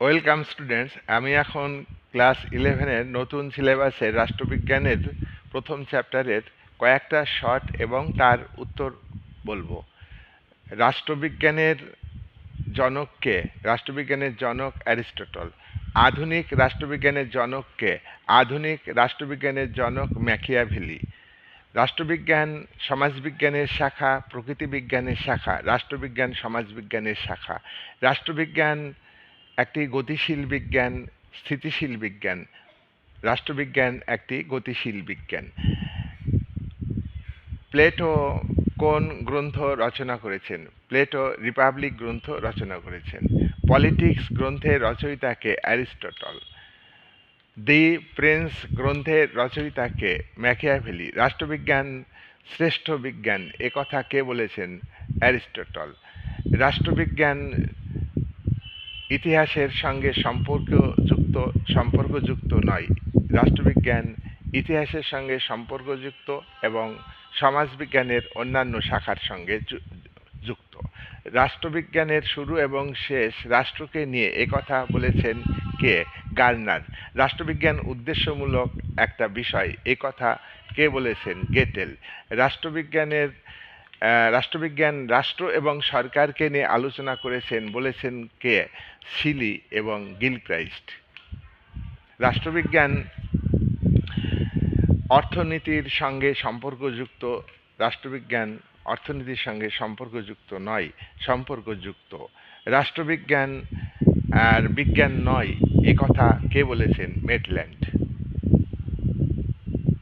Welcome students আমি এখন class ইলেভেনের নতুন সিলেবাসে রাষ্ট্রবিজ্ঞানের প্রথম চ্যাপ্টারের কয়েকটা শর্ট এবং তার উত্তর বলব। রাষ্ট্রবিজ্ঞানের জনককে রাষ্ট্রবিজ্ঞানের জনক অ্যারিস্টটল। আধুনিক রাষ্ট্রবিজ্ঞানের জনককে আধুনিক রাষ্ট্রবিজ্ঞানের জনক ম্যাকিয়াভেলি। রাষ্ট্রবিজ্ঞান সমাজবিজ্ঞানের শাখা, প্রকৃতিবিজ্ঞানের শাখা, রাষ্ট্রবিজ্ঞান সমাজবিজ্ঞানের শাখা। রাষ্ট্রবিজ্ঞান একটি গতিশীল বিজ্ঞান, স্থিতিশীল বিজ্ঞান, রাষ্ট্রবিজ্ঞান একটি গতিশীল বিজ্ঞান। প্লেটো কোন গ্রন্থ রচনা করেছেন? প্লেটো রিপাবলিক গ্রন্থ রচনা করেছেন। পলিটিক্স গ্রন্থের রচয়িতাকে অ্যারিস্টটল। দি প্রিন্স গ্রন্থের রচয়িতাকে ম্যাকিয়াভেলি। রাষ্ট্রবিজ্ঞান, শ্রেষ্ঠ বিজ্ঞান, এ কথা কে বলেছেন? অ্যারিস্টটল। রাষ্ট্রবিজ্ঞান ইতিহাসের সঙ্গে সম্পর্কযুক্ত সম্পর্কযুক্ত নয়। রাষ্ট্রবিজ্ঞান ইতিহাসের সঙ্গে সম্পর্কযুক্ত এবং সমাজবিজ্ঞানের অন্যান্য শাখার সঙ্গে যুক্ত। রাষ্ট্রবিজ্ঞানের শুরু এবং শেষ রাষ্ট্রকে নিয়ে একথা বলেছেন কে? গার্নার। রাষ্ট্রবিজ্ঞান উদ্দেশ্যমূলক একটা বিষয়, এ কথা কে বলেছেন গেটেল। রাষ্ট্রবিজ্ঞানের রাষ্ট্রবিজ্ঞান, রাষ্ট্র এবং সরকারকে নিয়ে আলোচনা করেছেন, বলেছেন কে? সিলি এবং গিলক্রাইস্ট। রাষ্ট্রবিজ্ঞান অর্থনীতির সঙ্গে সম্পর্কযুক্ত, রাষ্ট্রবিজ্ঞান অর্থনীতির সঙ্গে সম্পর্কযুক্ত নয়, সম্পর্কযুক্ত। রাষ্ট্রবিজ্ঞান আর বিজ্ঞান নয়, এ কথা কে বলেছেন? মেটল্যান্ড।